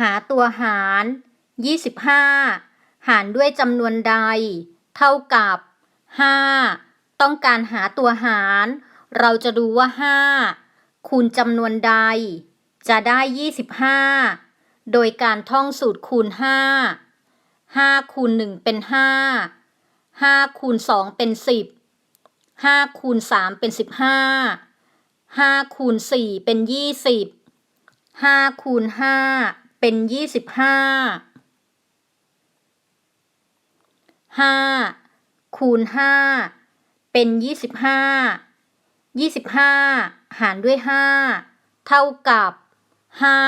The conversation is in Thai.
หาตัวหาร 25 หารด้วยจำนวนใด เท่ากับ 5 ต้องการหาตัวหาร เราจะดูว่า 5 คูณจำนวนใด จะได้ 25 โดยการท่องสูตรคูณ 5 5 คูณ 1 เป็น 5 5 คูณ 2 เป็น 10 5 คูณ 3 เป็น 15 5 คูณ 4 เป็น 20 5คูณ5 เป็นยี่สิบห้าห้าคูณห้าเป็นยี่สิบห้ายี่สิบห้าหารด้วยห้าเท่ากับห้า